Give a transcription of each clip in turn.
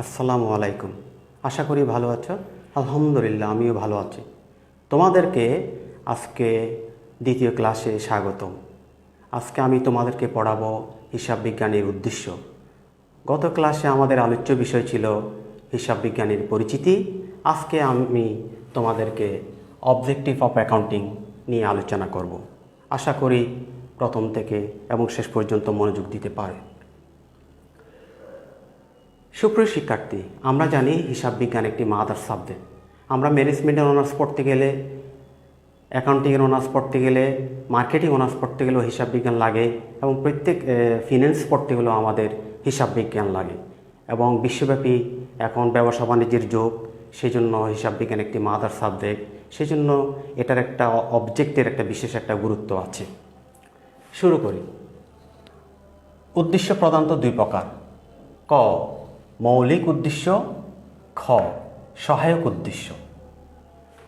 আসসালামু আলাইকুম। আশা করি ভালো আছো। আলহামদুলিল্লাহ, আমিও ভালো আছি। তোমাদেরকে আজকে দ্বিতীয় ক্লাসে স্বাগতম। আজকে আমি তোমাদেরকে পড়াবো হিসাব বিজ্ঞানের উদ্দেশ্য। গত ক্লাসে আমাদের আলোচ্য বিষয় ছিল হিসাব বিজ্ঞানের পরিচিতি। আজকে আমি তোমাদেরকে অবজেক্টিভ অফ অ্যাকাউন্টিং নিয়ে আলোচনা করব। আশা করি প্রথম থেকে এবং শেষ পর্যন্ত মনোযোগ দিতে পারে। সুপ্রিয় শিক্ষার্থী, আমরা জানি হিসাব বিজ্ঞান একটি মাদার সাবজেক্ট। আমরা ম্যানেজমেন্টের অনার্স পড়তে গেলে অ্যাকাউন্টিংয়ের অনার্স পড়তে গেলে মার্কেটিং অনার্স পড়তে গেলেও হিসাব বিজ্ঞান লাগে এবং প্রত্যেক ফিন্যান্স পড়তে গেলেও আমাদের হিসাব বিজ্ঞান লাগে। এবং বিশ্বব্যাপী এখন ব্যবসা বাণিজ্যের যুগ সেই জন্য হিসাব বিজ্ঞান একটি মাদার সাবজেক্ট সেই জন্য এটার একটা অবজেক্টের একটা বিশেষ একটা গুরুত্ব আছে। শুরু করি। উদ্দেশ্য প্রধানত দুই প্রকার। ক মৌলিক উদ্দেশ্য, খ, সহায়ক উদ্দেশ্য।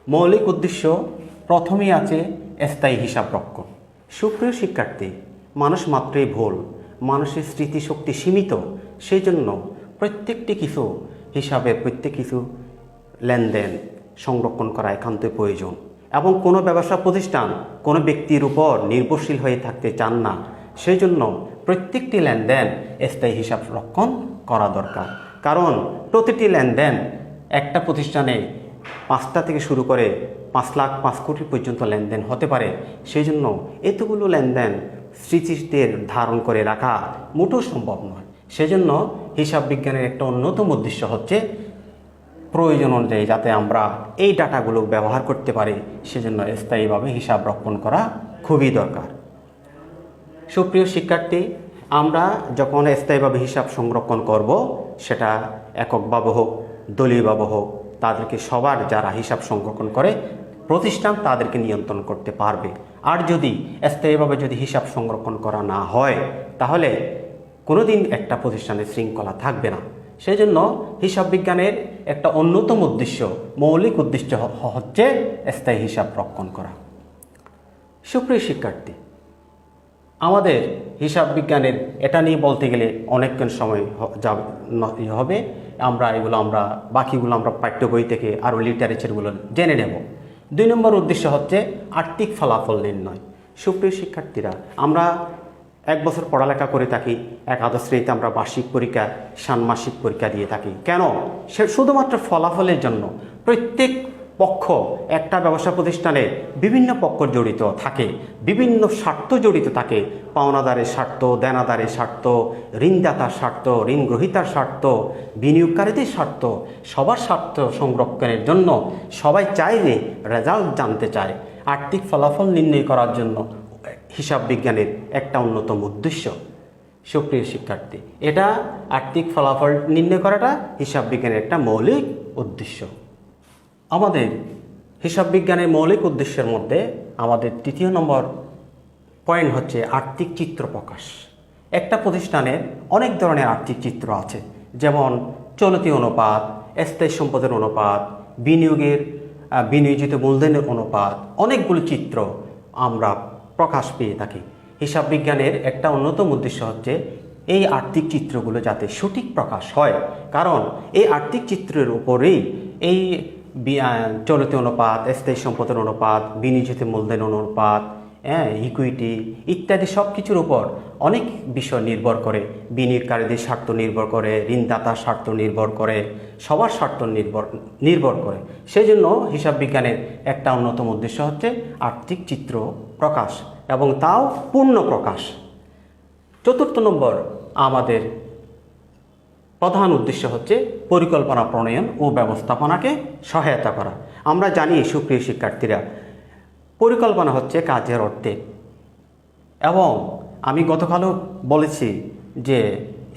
মৌলিক উদ্দেশ্য প্রথমেই আছে স্থায়ী হিসাব রক্ষণ সুপ্রিয় শিক্ষার্থী, মানুষ মাত্রই ভুল, মানুষের স্মৃতিশক্তি সীমিত সেই জন্য প্রত্যেকটি কিছু হিসাবে প্রত্যেক কিছু লেনদেন সংরক্ষণ করা একান্তই প্রয়োজন এবং কোনো ব্যবসা প্রতিষ্ঠান কোনো ব্যক্তির উপর নির্ভরশীল হয়ে থাকতে চান না সেই জন্য প্রত্যেকটি লেনদেন স্থায়ী হিসাব রক্ষণ করা দরকার। কারণ প্রতিটি লেনদেন একটা প্রতিষ্ঠানে পাঁচটা থেকে শুরু করে পাঁচ লাখ, পাঁচ কোটি পর্যন্ত লেনদেন হতে পারে। সেই জন্য এতগুলো লেনদেন স্মৃতিদের ধারণ করে রাখা মোটেও সম্ভব নয়। সেজন্য হিসাব বিজ্ঞানের একটা অন্যতম উদ্দেশ্য হচ্ছে প্রয়োজন অনুযায়ী যাতে আমরা এই ডাটাগুলো ব্যবহার করতে পারি। সেজন্য স্থায়ীভাবে হিসাব রক্ষণ করা খুবই দরকার। সুপ্রিয় শিক্ষার্থী আমরা যখন স্থায়ীভাবে হিসাব সংরক্ষণ করব, সেটা এককভাবে হোক দলীয়ভাবে হোক, তাদেরকে সবার যারা হিসাব সংরক্ষণ করে, প্রতিষ্ঠান তাদেরকে নিয়ন্ত্রণ করতে পারবে। আর যদি স্থায়ীভাবে যদি হিসাব সংরক্ষণ করা না হয়, তাহলে কোনোদিন একটা প্রতিষ্ঠানের শৃঙ্খলা থাকবে না। সেই জন্য হিসাব বিজ্ঞানের একটা অন্যতম উদ্দেশ্য, মৌলিক উদ্দেশ্য হচ্ছে স্থায়ী হিসাব রক্ষণ করা। সুপ্রিয় শিক্ষার্থী আমাদের হিসাব বিজ্ঞানের এটা নিয়ে বলতে গেলে অনেকক্ষণ সময় যাব হবে। আমরা এগুলো আমরা, বাকিগুলো আমরা পাঠ্য বই থেকে আরও লিটারেচারগুলো জেনে নেব। দুই নম্বর উদ্দেশ্য হচ্ছে আর্থিক ফলাফল নির্ণয়। সুপ্রিয় শিক্ষার্থীরা, আমরা এক বছর পড়ালেখা করে থাকি, একাদশ শ্রেণীতে আমরা বার্ষিক পরীক্ষা, ষান্মাসিক পরীক্ষা দিয়ে থাকি। কেন? সে শুধুমাত্র ফলাফলের জন্য প্রত্যেক পক্ষ একটা ব্যবসা প্রতিষ্ঠানে বিভিন্ন পক্ষ জড়িত থাকে, বিভিন্ন স্বার্থ জড়িত থাকে। পাওনাদারের স্বার্থ, দেনাদারের স্বার্থ, ঋণদাতার স্বার্থ ঋণ গ্রহীতার স্বার্থ, বিনিয়োগকারীদের স্বার্থ, সবার স্বার্থ সংরক্ষণের জন্য সবাই চায় যে রেজাল্ট জানতে চায়। আর্থিক ফলাফল নির্ণয় করার জন্য হিসাব বিজ্ঞানের একটা অন্যতম উদ্দেশ্য। সুপ্রিয় শিক্ষার্থী, এটা আর্থিক ফলাফল নির্ণয় করাটা হিসাব বিজ্ঞানের একটা মৌলিক উদ্দেশ্য। আমাদের হিসাব বিজ্ঞানের মৌলিক উদ্দেশ্যের মধ্যে আমাদের তৃতীয় নম্বর পয়েন্ট হচ্ছে আর্থিক চিত্র প্রকাশ। একটা প্রতিষ্ঠানের অনেক ধরনের আর্থিক চিত্র আছে, যেমন চলতি অনুপাত, স্থায়ী সম্পদের অনুপাত, বিনিয়োগের বিনিয়োজিত মূলধনের অনুপাত, অনেকগুলো চিত্র আমরা প্রকাশ পেয়ে থাকি। হিসাব বিজ্ঞানের একটা অন্যতম উদ্দেশ্য হচ্ছে এই আর্থিক চিত্রগুলো যাতে সঠিক প্রকাশ হয়। কারণ এই আর্থিক চিত্রের উপরেই এই চলতি অনুপাত, স্থায়ী সম্পদের অনুপাত, বিনিয়োজিত মূলধন অনুপাত হ্যাঁ ইকুইটি ইত্যাদি সব কিছুর উপর অনেক বিষয় নির্ভর করে। বিনিয়োগকারীদের স্বার্থ নির্ভর করে, ঋণদাতার স্বার্থ নির্ভর করে, সবার স্বার্থ নির্ভর নির্ভর করে। সেই জন্য হিসাব বিজ্ঞানের একটা অন্যতম উদ্দেশ্য হচ্ছে আর্থিক চিত্র প্রকাশ এবং তাও পূর্ণ প্রকাশ। চতুর্থ নম্বর, আমাদের প্রধান উদ্দেশ্য হচ্ছে পরিকল্পনা প্রণয়ন ও ব্যবস্থাপনাকে সহায়তা করা। আমরা জানি সুপ্রিয় শিক্ষার্থীরা, পরিকল্পনা হচ্ছে কাজের অর্ধেক এবং আমি গতকালও বলেছি যে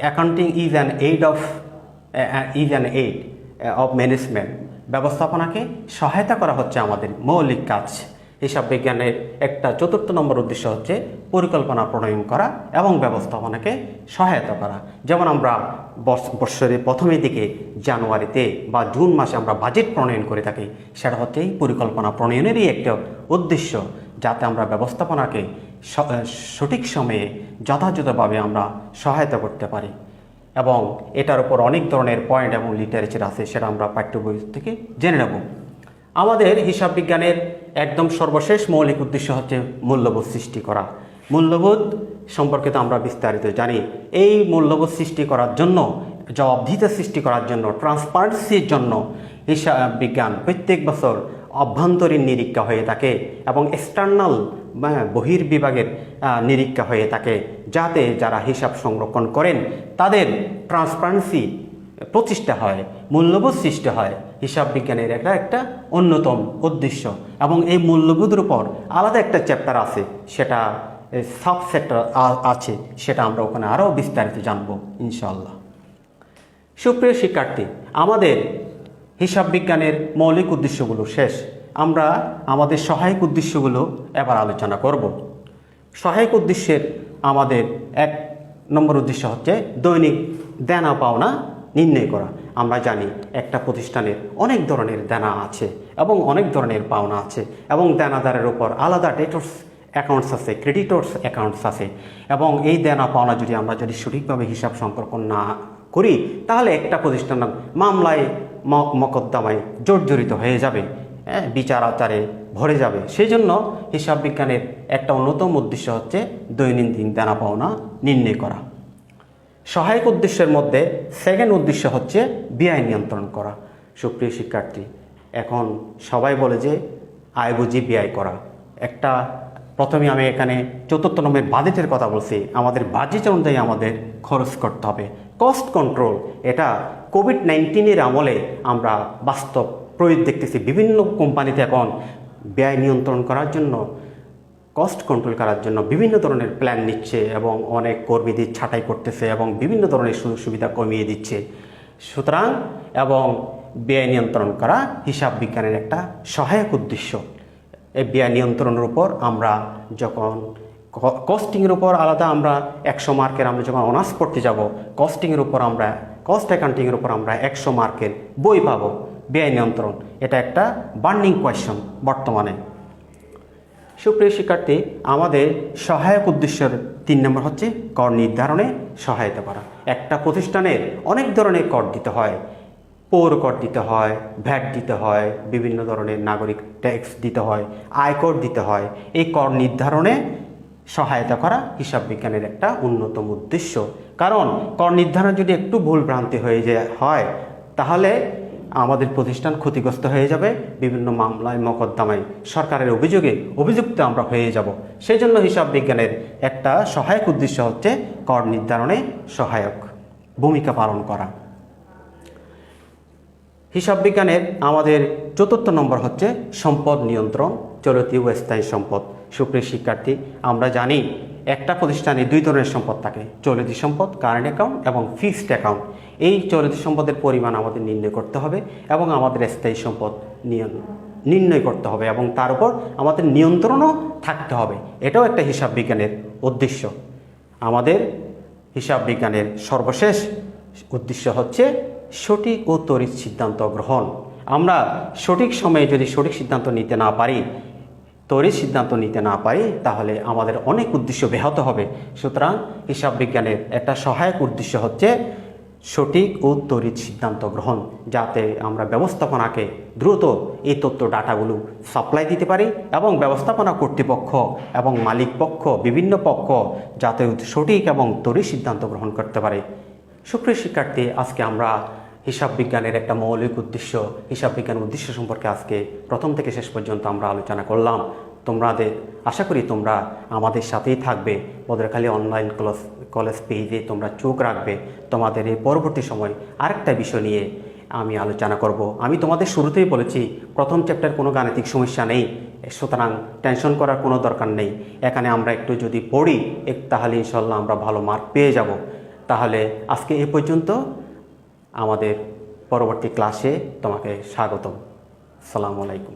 accounting is an aid of is an aid of management ব্যবস্থাপনাকে সহায়তা করা হচ্ছে আমাদের মৌলিক কাজ। হিসাব বিজ্ঞানের একটা চতুর্থ নম্বর উদ্দেশ্য হচ্ছে পরিকল্পনা প্রণয়ন করা এবং ব্যবস্থাপনাকে সহায়তা করা। যেমন আমরা বর্ষ- বৎসরের প্রথমের দিকে জানুয়ারিতে বা জুন মাসে আমরা বাজেট প্রণয়ন করে থাকি, সেটা হচ্ছে এই পরিকল্পনা প্রণয়নেরই একটা উদ্দেশ্য, যাতে আমরা ব্যবস্থাপনাকে সঠিক সময়ে যথাযথভাবে আমরা সহায়তা করতে পারি। এবং এটার উপর অনেক ধরনের পয়েন্ট এবং লিটারেচার আছে, সেটা আমরা পাঠ্য বই থেকে জেনে নেব। আমাদের হিসাব বিজ্ঞানের একদম সর্বশেষ মৌলিক উদ্দেশ্য হচ্ছে মূল্যবোধ সৃষ্টি করা। মূল্যবোধ সম্পর্কে তো আমরা বিস্তারিত জানি। এই মূল্যবোধ সৃষ্টি করার জন্য, জবাবদিহিতা সৃষ্টি করার জন্য ট্রান্সপারেন্সির জন্য হিসাব বিজ্ঞান প্রত্যেক বছর অভ্যন্তরীণ নিরীক্ষা হয়ে থাকে এবং এক্সটার্নাল বহির বিভাগের নিরীক্ষা হয়ে থাকে। যাতে যারা হিসাব সংরক্ষণ করেন, তাদের ট্রান্সপারেন্সি প্রতিষ্ঠা হয়, মূল্যবোধ সৃষ্টি হয়, হিসাব বিজ্ঞানের একটা একটা অন্যতম উদ্দেশ্য। এবং এই মূল্যবোধের উপর আলাদা একটা চ্যাপ্টার আছে, সেটা সাব সেক্টর আছে, সেটা আমরা ওখানে আরও বিস্তারিত জানব ইনশাল্লাহ সুপ্রিয় শিক্ষার্থী, আমাদের হিসাব বিজ্ঞানের মৌলিক উদ্দেশ্যগুলো শেষ। আমরা আমাদের সহায়ক উদ্দেশ্যগুলো এবার আলোচনা করব। সহায়ক উদ্দেশ্যের আমাদের এক নম্বর উদ্দেশ্য হচ্ছে দৈনিক দেনা পাওনা নির্ণয় করা। আমরা জানি একটা প্রতিষ্ঠানের অনেক ধরনের দেনা আছে এবং অনেক ধরনের পাওনা আছে এবং দেনাদারের উপর আলাদা ডেটর্স অ্যাকাউন্টস আছে ক্রেডিটর্স অ্যাকাউন্টস আছে এবং এই দেনা পাওনা যদি আমরা যদি সঠিকভাবে হিসাব সংরক্ষণ না করি, তাহলে একটা প্রতিষ্ঠান মামলায় মকদ্দমায় জর্জরিত হয়ে যাবে হ্যাঁ বিচার আচারে ভরে যাবে। সেই জন্য হিসাব বিজ্ঞানের একটা অন্যতম উদ্দেশ্য হচ্ছে দৈনন্দিন দেনা পাওনা নির্ণয় করা। সহায়ক উদ্দেশ্যের মধ্যে সেকেন্ড উদ্দেশ্য হচ্ছে ব্যয় নিয়ন্ত্রণ করা। সুপ্রিয় শিক্ষার্থী, এখন সবাই বলে যে আয় বুঝি ব্যয় করা। একটা, প্রথমে আমি এখানে চতুর্থ নম্বরের বাজেটের কথা বলছি। আমাদের বাজেট অনুযায়ী আমাদের খরচ করতে হবে। কস্ট কন্ট্রোল এটা কোভিড নাইন্টিনের আমলে আমরা বাস্তব প্রয়োগ দেখতেছি। বিভিন্ন কোম্পানিতে এখন ব্যয় নিয়ন্ত্রণ করার জন্য কস্ট কন্ট্রোল করার জন্য বিভিন্ন ধরনের প্ল্যান নিচ্ছে এবং অনেক কর্মীদের ছাঁটাই করতেছে এবং বিভিন্ন ধরনের সুযোগ সুবিধা কমিয়ে দিচ্ছে। সুতরাং এবং ব্যয় নিয়ন্ত্রণ করা হিসাব বিজ্ঞানের একটা সহায়ক উদ্দেশ্য। এই ব্যয় নিয়ন্ত্রণের উপর আমরা যখন কস্টিংয়ের উপর আলাদা আমরা একশো মার্কের আমরা যখন অনার্স পড়তে যাব কস্টিংয়ের উপর আমরা কস্ট অ্যাকাউন্টিংয়ের উপর আমরা একশো মার্কের বই পাবো। ব্যয় নিয়ন্ত্রণ, এটা একটা বার্নিং কোয়েশ্চন বর্তমানে। সুপ্রিয় শিক্ষার্থী, আমাদের সহায়ক উদ্দেশ্যের তিন নম্বর হচ্ছে কর নির্ধারণে সহায়তা করা। একটা প্রতিষ্ঠানের অনেক ধরনের কর দিতে হয়। পৌর কর দিতে হয়, ভ্যাট দিতে হয়, বিভিন্ন ধরনের নাগরিক ট্যাক্স দিতে হয় আয়কর দিতে হয়। এই কর নির্ধারণে সহায়তা করা হিসাব বিজ্ঞানের একটা অন্যতম উদ্দেশ্য। কারণ কর নির্ধারণ যদি একটু ভুল ভ্রান্তি হয়ে যায়, হয়, তাহলে আমাদের প্রতিষ্ঠান ক্ষতিগ্রস্ত হয়ে যাবে, বিভিন্ন মামলায়, মকদ্দমায় সরকারের অভিযোগে অভিযুক্ত আমরা হয়ে যাব। সেই জন্য হিসাব বিজ্ঞানের একটা সহায়ক উদ্দেশ্য হচ্ছে কর নির্ধারণে সহায়ক ভূমিকা পালন করা। হিসাব বিজ্ঞানের আমাদের চতুর্থ নম্বর হচ্ছে সম্পদ নিয়ন্ত্রণ, চলতি ও স্থায়ী সম্পদ। সুপ্রিয় শিক্ষার্থী, আমরা জানি একটা প্রতিষ্ঠানে দুই ধরনের সম্পদ থাকে, চলতি সম্পদ কারেন্ট অ্যাকাউন্ট এবং ফিক্সড অ্যাকাউন্ট এই চলতি সম্পদের পরিমাণ আমাদের নির্ণয় করতে হবে এবং আমাদের স্থায়ী সম্পদ নির্ণয় করতে হবে এবং তার উপর আমাদের নিয়ন্ত্রণও থাকতে হবে। এটাও একটা হিসাব বিজ্ঞানের উদ্দেশ্য। আমাদের হিসাব বিজ্ঞানের সর্বশেষ উদ্দেশ্য হচ্ছে সঠিক ও তড়িৎ সিদ্ধান্ত গ্রহণ। আমরা সঠিক সময়ে যদি সঠিক সিদ্ধান্ত নিতে না পারি তড়িৎ সিদ্ধান্ত নিতে না পারি, তাহলে আমাদের অনেক উদ্দেশ্য ব্যাহত হবে। সুতরাং হিসাব বিজ্ঞানের একটা সহায়ক উদ্দেশ্য হচ্ছে সঠিক ও তড়িৎ সিদ্ধান্ত গ্রহণ, যাতে আমরা ব্যবস্থাপনাকে দ্রুত এই তথ্য ডাটাগুলো সাপ্লাই দিতে পারি এবং ব্যবস্থাপনা কর্তৃপক্ষ এবং মালিক পক্ষ, বিভিন্ন পক্ষ যাতে সঠিক এবং তড়িৎ সিদ্ধান্ত গ্রহণ করতে পারে। সুপ্রিয় শিক্ষার্থী, আজকে আমরা হিসাব বিজ্ঞানের একটা মৌলিক উদ্দেশ্য, হিসাব বিজ্ঞান উদ্দেশ্য সম্পর্কে আজকে প্রথম থেকে শেষ পর্যন্ত আমরা আলোচনা করলাম। তোমাদের, আশা করি তোমরা আমাদের সাথেই থাকবে। বদরখালী অনলাইন কলেজ কলেজ পেজে তোমরা চোখ রাখবে। তোমাদের এই পরবর্তী সময় আরেকটা বিষয় নিয়ে আমি আলোচনা করব। আমি তোমাদের শুরুতেই বলেছি, প্রথম চ্যাপ্টার কোনো গাণিতিক সমস্যা নেই, সুতরাং টেনশন করার কোনো দরকার নেই। এখানে আমরা একটু যদি পড়ি তাহলে ইনশাল্লাহ আমরা ভালো মার্ক পেয়ে যাব। তাহলে আজকে এ পর্যন্ত। আমাদের পরবর্তী ক্লাসে তোমাকে স্বাগতম। সালামু আলাইকুম।